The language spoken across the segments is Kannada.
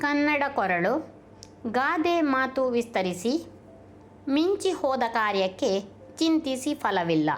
ಕನ್ನಡ ಕೊರಳು, ಗಾದೆ ಮಾತು ವಿಸ್ತರಿಸಿ, ಮಿಂಚಿ ಹೋದ ಕಾರ್ಯಕ್ಕೆ ಚಿಂತಿಸಿ ಫಲವಿಲ್ಲ.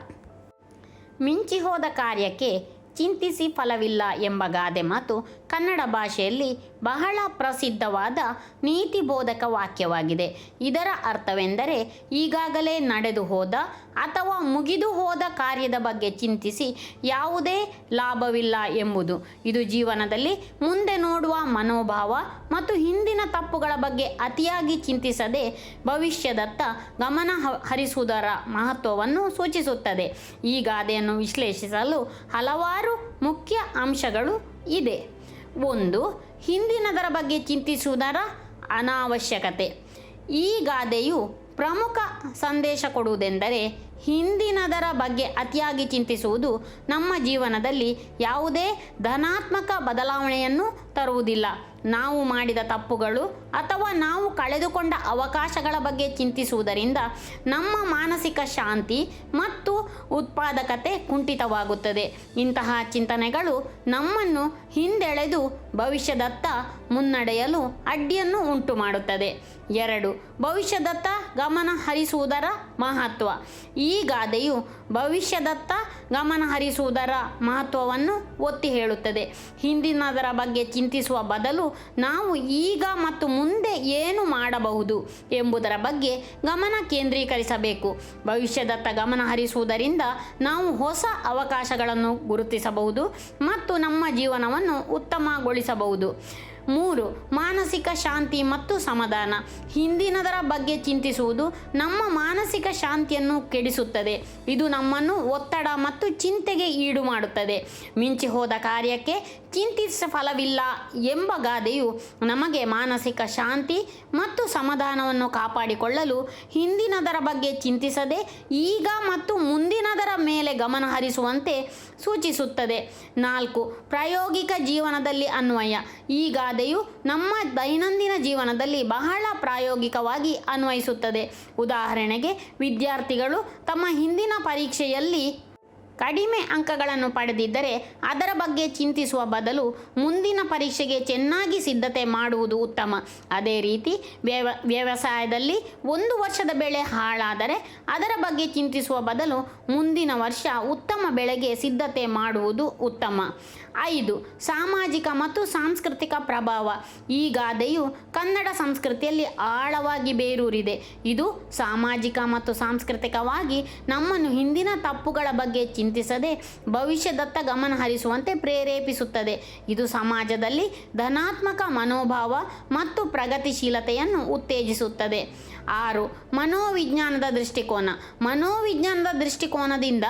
ಮಿಂಚಿ ಹೋದ ಕಾರ್ಯಕ್ಕೆ ಚಿಂತಿಸಿ ಫಲವಿಲ್ಲ ಎಂಬ ಗಾದೆ ಮಾತು ಕನ್ನಡ ಭಾಷೆಯಲ್ಲಿ ಬಹಳ ಪ್ರಸಿದ್ಧವಾದ ನೀತಿಬೋಧಕ ವಾಕ್ಯವಾಗಿದೆ. ಇದರ ಅರ್ಥವೆಂದರೆ ಈಗಾಗಲೇ ನಡೆದು ಹೋದ ಅಥವಾ ಮುಗಿದು ಹೋದ ಕಾರ್ಯದ ಬಗ್ಗೆ ಚಿಂತಿಸಿ ಯಾವುದೇ ಲಾಭವಿಲ್ಲ ಎಂಬುದು. ಇದು ಜೀವನದಲ್ಲಿ ಮುಂದೆ ನೋಡುವ ಮನೋಭಾವ ಮತ್ತು ಹಿಂದಿನ ತಪ್ಪುಗಳ ಬಗ್ಗೆ ಅತಿಯಾಗಿ ಚಿಂತಿಸದೆ ಭವಿಷ್ಯದತ್ತ ಗಮನ ಹರಿಸುವುದರ ಮಹತ್ವವನ್ನು ಸೂಚಿಸುತ್ತದೆ. ಈ ಗಾದೆಯನ್ನು ವಿಶ್ಲೇಷಿಸಲು ಹಲವಾರು ಮುಖ್ಯ ಅಂಶಗಳು ಇದೆ. ಒಂದು, ಹಿಂದಿನದರ ಬಗ್ಗೆ ಚಿಂತಿಸುವುದರ ಅನಾವಶ್ಯಕತೆ. ಈ ಗಾದೆಯು ಪ್ರಮುಖ ಸಂದೇಶ ಕೊಡುವುದೆಂದರೆ, ಹಿಂದಿನದರ ಬಗ್ಗೆ ಅತಿಯಾಗಿ ಚಿಂತಿಸುವುದು ನಮ್ಮ ಜೀವನದಲ್ಲಿ ಯಾವುದೇ ಧನಾತ್ಮಕ ಬದಲಾವಣೆಯನ್ನು ತರುವುದಿಲ್ಲ. ನಾವು ಮಾಡಿದ ತಪ್ಪುಗಳು ಅಥವಾ ನಾವು ಕಳೆದುಕೊಂಡ ಅವಕಾಶಗಳ ಬಗ್ಗೆ ಚಿಂತಿಸುವುದರಿಂದ ನಮ್ಮ ಮಾನಸಿಕ ಶಾಂತಿ ಮತ್ತು ಉತ್ಪಾದಕತೆ ಕುಂಠಿತವಾಗುತ್ತದೆ. ಇಂತಹ ಚಿಂತನೆಗಳು ನಮ್ಮನ್ನು ಹಿಂದೆಳೆದು ಭವಿಷ್ಯದತ್ತ ಮುನ್ನಡೆಯಲು ಅಡ್ಡಿಯನ್ನು ಉಂಟು ಮಾಡುತ್ತದೆ. ಎರಡು, ಭವಿಷ್ಯದತ್ತ ಗಮನ ಹರಿಸುವುದರ ಮಹತ್ವ. ಈ ಗಾದೆಯು ಭವಿಷ್ಯದತ್ತ ಗಮನ ಹರಿಸುವುದರ ಮಹತ್ವವನ್ನು ಒತ್ತಿ ಹೇಳುತ್ತದೆ. ಹಿಂದಿನದರ ಬಗ್ಗೆ ಚಿಂತಿಸುವ ಬದಲು ನಾವು ಈಗ ಮತ್ತು ಮುಂದೆ ಏನು ಮಾಡಬಹುದು ಎಂಬುದರ ಬಗ್ಗೆ ಗಮನ ಕೇಂದ್ರೀಕರಿಸಬೇಕು. ಭವಿಷ್ಯದತ್ತ ಗಮನ ಹರಿಸುವುದರಿಂದ ನಾವು ಹೊಸ ಅವಕಾಶಗಳನ್ನು ಗುರುತಿಸಬಹುದು ಮತ್ತು ನಮ್ಮ ಜೀವನವನ್ನು ಉತ್ತಮಗೊಳಿಸಬಹುದು. ಮೂರು, ಮಾನಸಿಕ ಶಾಂತಿ ಮತ್ತು ಸಮಾಧಾನ. ಹಿಂದಿನದರ ಬಗ್ಗೆ ಚಿಂತಿಸುವುದು ನಮ್ಮ ಮಾನಸಿಕ ಶಾಂತಿಯನ್ನು ಕೆಡಿಸುತ್ತದೆ. ಇದು ನಮ್ಮನ್ನು ಒತ್ತಡ ಮತ್ತು ಚಿಂತೆಗೆ ಈಡು ಮಾಡುತ್ತದೆ. ಮಿಂಚಿ ಹೋದ ಕಾರ್ಯಕ್ಕೆ ಚಿಂತಿಸ ಫಲವಿಲ್ಲ ಎಂಬ ಗಾದೆಯು ನಮಗೆ ಮಾನಸಿಕ ಶಾಂತಿ ಮತ್ತು ಸಮಾಧಾನವನ್ನು ಕಾಪಾಡಿಕೊಳ್ಳಲು ಹಿಂದಿನದರ ಬಗ್ಗೆ ಚಿಂತಿಸದೆ ಈಗ ಮತ್ತು ಮುಂದಿನದರ ಮೇಲೆ ಗಮನ ಹರಿಸುವಂತೆ ಸೂಚಿಸುತ್ತದೆ. ನಾಲ್ಕು, ಪ್ರಾಯೋಗಿಕ ಜೀವನದಲ್ಲಿ ಅನ್ವಯ. ಈ ಗಾದೆಯು ನಮ್ಮ ದೈನಂದಿನ ಜೀವನದಲ್ಲಿ ಬಹಳ ಪ್ರಾಯೋಗಿಕವಾಗಿ ಅನ್ವಯಿಸುತ್ತದೆ. ಉದಾಹರಣೆಗೆ ವಿದ್ಯಾರ್ಥಿಗಳು ತಮ್ಮ ಹಿಂದಿನ ಪರೀಕ್ಷೆಯಲ್ಲಿ ಕಡಿಮೆ ಅಂಕಗಳನ್ನು ಪಡೆದಿದ್ದರೆ ಅದರ ಬಗ್ಗೆ ಚಿಂತಿಸುವ ಬದಲು ಮುಂದಿನ ಪರೀಕ್ಷೆಗೆ ಚೆನ್ನಾಗಿ ಸಿದ್ಧತೆ ಮಾಡುವುದು ಉತ್ತಮ. ಅದೇ ರೀತಿ ವ್ಯವ, ವ್ಯವಸಾಯದಲ್ಲಿ ಒಂದು ವರ್ಷದ ಬೆಳೆ ಹಾಳಾದರೆ ಅದರ ಬಗ್ಗೆ ಚಿಂತಿಸುವ ಬದಲು ಮುಂದಿನ ವರ್ಷ ಉತ್ತಮ ಬೆಳೆಗೆ ಸಿದ್ಧತೆ ಮಾಡುವುದು ಉತ್ತಮ. ಐದು, ಸಾಮಾಜಿಕ ಮತ್ತು ಸಾಂಸ್ಕೃತಿಕ ಪ್ರಭಾವ. ಈ ಗಾದೆಯು ಕನ್ನಡ ಸಂಸ್ಕೃತಿಯಲ್ಲಿ ಆಳವಾಗಿ ಬೇರೂರಿದೆ. ಇದು ಸಾಮಾಜಿಕ ಮತ್ತು ಸಾಂಸ್ಕೃತಿಕವಾಗಿ ನಮ್ಮನ್ನು ಹಿಂದಿನ ತಪ್ಪುಗಳ ಬಗ್ಗೆ ಚಿಂತಿಸದೆ ಭವಿಷ್ಯದತ್ತ ಗಮನ ಹರಿಸುವಂತೆ ಪ್ರೇರೇಪಿಸುತ್ತದೆ. ಇದು ಸಮಾಜದಲ್ಲಿ ಧನಾತ್ಮಕ ಮನೋಭಾವ ಮತ್ತು ಪ್ರಗತಿಶೀಲತೆಯನ್ನು ಉತ್ತೇಜಿಸುತ್ತದೆ. ಆರು, ಮನೋವಿಜ್ಞಾನದ ದೃಷ್ಟಿಕೋನ. ಮನೋವಿಜ್ಞಾನದ ದೃಷ್ಟಿಕೋನದಿಂದ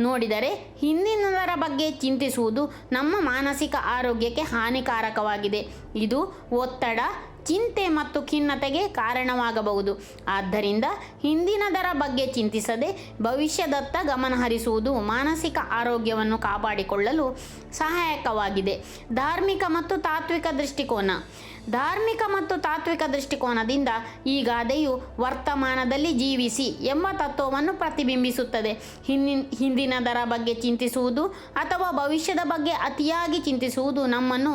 ನೋಡಿದರೆ ಹಿಂದಿನದರ ಬಗ್ಗೆ ಚಿಂತಿಸುವುದು ನಮ್ಮ ಮಾನಸಿಕ ಆರೋಗ್ಯಕ್ಕೆ ಹಾನಿಕಾರಕವಾಗಿದೆ. ಇದು ಒತ್ತಡ ಚಿಂತೆ ಮತ್ತು ಖಿನ್ನತೆಗೆ ಕಾರಣವಾಗಬಹುದು. ಆದ್ದರಿಂದ ಹಿಂದಿನದರ ಬಗ್ಗೆ ಚಿಂತಿಸದೆ ಭವಿಷ್ಯದತ್ತ ಗಮನ ಹರಿಸುವುದು ಮಾನಸಿಕ ಆರೋಗ್ಯವನ್ನು ಕಾಪಾಡಿಕೊಳ್ಳಲು ಸಹಾಯಕವಾಗಿದೆ. ಧಾರ್ಮಿಕ ಮತ್ತು ತಾತ್ವಿಕ ದೃಷ್ಟಿಕೋನ. ಧಾರ್ಮಿಕ ಮತ್ತು ತಾತ್ವಿಕ ದೃಷ್ಟಿಕೋನದಿಂದ ಈ ಗಾದೆಯು ವರ್ತಮಾನದಲ್ಲಿ ಜೀವಿಸಿ ಎಂಬ ತತ್ವವನ್ನು ಪ್ರತಿಬಿಂಬಿಸುತ್ತದೆ. ಹಿಂದಿನ, ಹಿಂದಿನದರ ಬಗ್ಗೆ ಚಿಂತಿಸುವುದು ಅಥವಾ ಭವಿಷ್ಯದ ಬಗ್ಗೆ ಅತಿಯಾಗಿ ಚಿಂತಿಸುವುದು ನಮ್ಮನ್ನು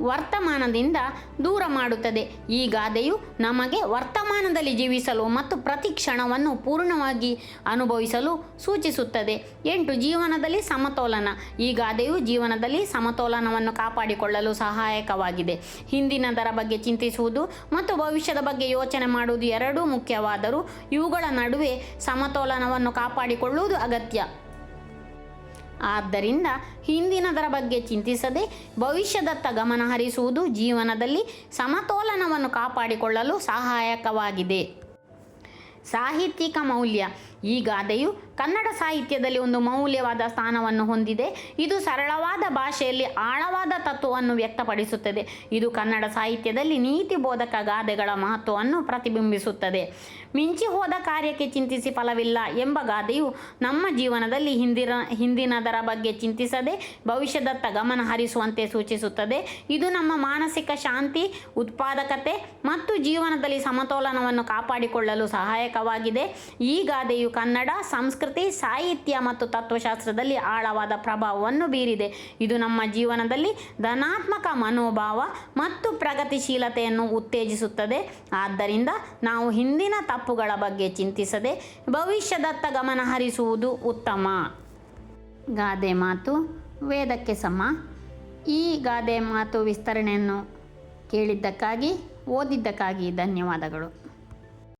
ವರ್ತಮಾನದಿಂದ ದೂರ ಮಾಡುತ್ತದೆ. ಈ ಗಾದೆಯು ನಮಗೆ ವರ್ತಮಾನದಲ್ಲಿ ಜೀವಿಸಲು ಮತ್ತು ಪ್ರತಿ ಕ್ಷಣವನ್ನು ಪೂರ್ಣವಾಗಿ ಅನುಭವಿಸಲು ಸೂಚಿಸುತ್ತದೆ. ಎಂಟು, ಜೀವನದಲ್ಲಿ ಸಮತೋಲನ. ಈ ಗಾದೆಯು ಜೀವನದಲ್ಲಿ ಸಮತೋಲನವನ್ನು ಕಾಪಾಡಿಕೊಳ್ಳಲು ಸಹಾಯಕವಾಗಿದೆ. ಹಿಂದಿನದರ ಬಗ್ಗೆ ಚಿಂತಿಸುವುದು ಮತ್ತು ಭವಿಷ್ಯದ ಬಗ್ಗೆ ಯೋಚನೆ ಮಾಡುವುದು ಎರಡೂ ಮುಖ್ಯವಾದರೂ ಇವುಗಳ ನಡುವೆ ಸಮತೋಲನವನ್ನು ಕಾಪಾಡಿಕೊಳ್ಳುವುದು ಅಗತ್ಯ. ಆದ್ದರಿಂದ ಹಿಂದಿನದರ ಬಗ್ಗೆ ಚಿಂತಿಸದೆ ಭವಿಷ್ಯದತ್ತ ಗಮನ ಹರಿಸುವುದು ಜೀವನದಲ್ಲಿ ಸಮತೋಲನವನ್ನು ಕಾಪಾಡಿಕೊಳ್ಳಲು ಸಹಾಯಕವಾಗಿದೆ. ಸಾಹಿತ್ಯಿಕ ಮೌಲ್ಯ, ಈ ಗಾದೆಯು ಕನ್ನಡ ಸಾಹಿತ್ಯದಲ್ಲಿ ಒಂದು ಮೌಲ್ಯವಾದ ಸ್ಥಾನವನ್ನು ಹೊಂದಿದೆ. ಇದು ಸರಳವಾದ ಭಾಷೆಯಲ್ಲಿ ಆಳವಾದ ತತ್ವವನ್ನು ವ್ಯಕ್ತಪಡಿಸುತ್ತದೆ. ಇದು ಕನ್ನಡ ಸಾಹಿತ್ಯದಲ್ಲಿ ನೀತಿ ಬೋಧಕ ಗಾದೆಗಳ ಮಹತ್ವವನ್ನು ಪ್ರತಿಬಿಂಬಿಸುತ್ತದೆ. ಮಿಂಚಿ ಹೋದ ಕಾರ್ಯಕ್ಕೆ ಚಿಂತಿಸಿ ಫಲವಿಲ್ಲ ಎಂಬ ಗಾದೆಯು ನಮ್ಮ ಜೀವನದಲ್ಲಿ ಹಿಂದಿನ ಹಿಂದಿನದರ ಬಗ್ಗೆ ಚಿಂತಿಸದೆ ಭವಿಷ್ಯದತ್ತ ಗಮನ ಹರಿಸುವಂತೆ ಸೂಚಿಸುತ್ತದೆ. ಇದು ನಮ್ಮ ಮಾನಸಿಕ ಶಾಂತಿ, ಉತ್ಪಾದಕತೆ ಮತ್ತು ಜೀವನದಲ್ಲಿ ಸಮತೋಲನವನ್ನು ಕಾಪಾಡಿಕೊಳ್ಳಲು ಸಹಾಯಕವಾಗಿದೆ. ಈ ಗಾದೆಯು ಕನ್ನಡ ಕನ್ನಡ ಸಂಸ್ಕೃತಿ ಸಾಹಿತ್ಯ ಮತ್ತು ತತ್ವಶಾಸ್ತ್ರದಲ್ಲಿ ಆಳವಾದ ಪ್ರಭಾವವನ್ನು ಬೀರಿದೆ. ಇದು ನಮ್ಮ ಜೀವನದಲ್ಲಿ ಧನಾತ್ಮಕ ಮನೋಭಾವ ಮತ್ತು ಪ್ರಗತಿಶೀಲತೆಯನ್ನು ಉತ್ತೇಜಿಸುತ್ತದೆ. ಆದ್ದರಿಂದ ನಾವು ಹಿಂದಿನ ತಪ್ಪುಗಳ ಬಗ್ಗೆ ಚಿಂತಿಸದೆ ಭವಿಷ್ಯದತ್ತ ಗಮನ ಹರಿಸುವುದು ಉತ್ತಮ. ಗಾದೆ ಮಾತು ವೇದಕ್ಕೆ ಸಮ. ಈ ಗಾದೆ ಮಾತು ವಿಸ್ತರಣೆಯನ್ನು ಕೇಳಿದ್ದಕ್ಕಾಗಿ, ಓದಿದ್ದಕ್ಕಾಗಿ ಧನ್ಯವಾದಗಳು.